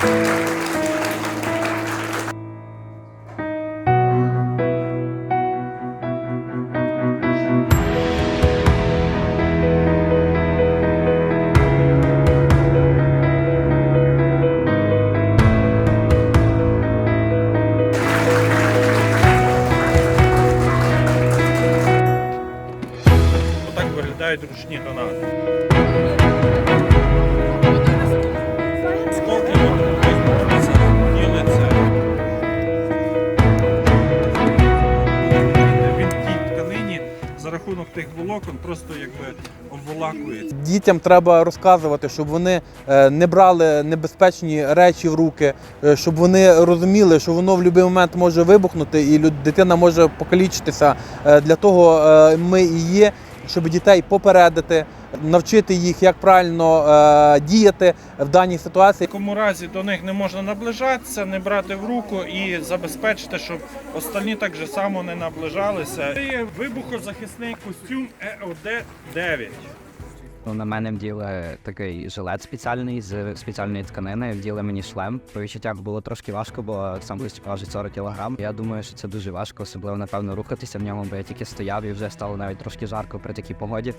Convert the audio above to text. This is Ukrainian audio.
Отак виглядають ручні гранати. Рахунок тих волокон просто якби обволакується. Дітям треба розказувати, щоб вони е, не брали небезпечні речі в руки, е, щоб вони розуміли, що воно в будь-який момент може вибухнути, і дитина може покалічитися. Е, Для того ми і є, щоб дітей попередити, навчити їх, як правильно е, діяти в даній ситуації. В якому разі до них не можна наближатися, не брати в руку і забезпечити, щоб остальні так же само не наближалися. Це є вибухозахисний костюм Е ЕОД-9. Ну, на мене вділи такий жилет спеціальний з спеціальної тканини. Вділи мені шлем. По відчуттях було трошки важко, бо сам лист важить 40 кілограм. Я думаю, що це дуже важко, особливо напевно рухатися в ньому, бо я тільки стояв і вже стало навіть трошки жарко при такій погоді.